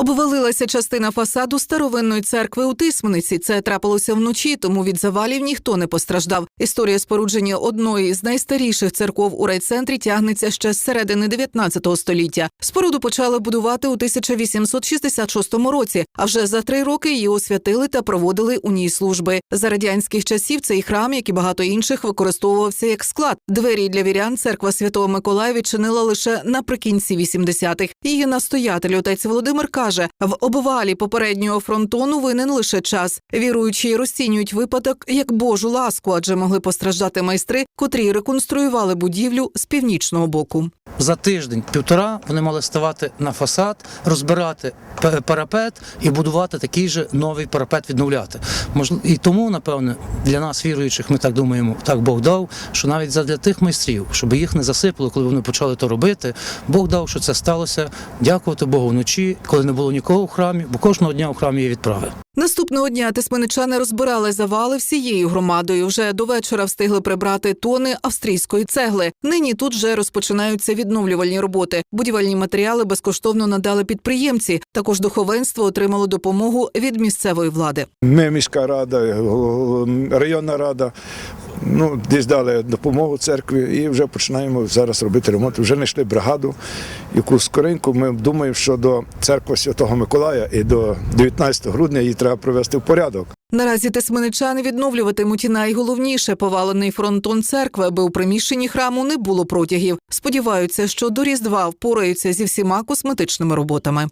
Обвалилася частина фасаду старовинної церкви у Тисмениці. Це трапилося вночі, тому від завалів ніхто не постраждав. Історія спорудження одної з найстаріших церков у райцентрі тягнеться ще з середини 19 століття. Споруду почали будувати у 1866 році. А вже за три роки її освятили та проводили у ній служби. За радянських часів цей храм, як і багато інших, використовувався як склад. Двері для вірян церква Святого Миколая відчинила лише наприкінці 80-х. Її настоятель отець Володимир каже: в обвалі попереднього фронтону винен лише час. Віруючі розцінюють випадок як Божу ласку, адже могли постраждати майстри, котрі реконструювали будівлю з північного боку. За тиждень-півтора вони мали ставати на фасад, розбирати парапет і будувати такий же новий парапет відновляти. І тому, напевне, для нас, віруючих, ми так думаємо, так Бог дав, що навіть задля тих майстрів, щоб їх не засипало, коли вони почали то робити, Бог дав, що це сталося. Дякувати Богу вночі, коли не було нікого в храмі, бо кожного дня у храмі є відправи. Наступного дня тисменичани розбирали завали всією громадою. Вже до вечора встигли прибрати тони австрійської цегли. Нині тут вже розпочинаються відновлювальні роботи. Будівельні матеріали безкоштовно надали підприємці. Також духовенство отримало допомогу від місцевої влади. Ми, міська рада, районна рада, ну, десь дали допомогу церкві і вже починаємо зараз робити ремонт. Вже знайшли бригаду, яку скоренько ми думаємо, що до церкви Святого Миколая і до 19 грудня її треба привести в порядок. Наразі тисменичани відновлюватимуть і найголовніше повалений фронтон церкви, аби у приміщенні храму не було протягів. Сподіваються, що до різдва впораються зі всіма косметичними роботами.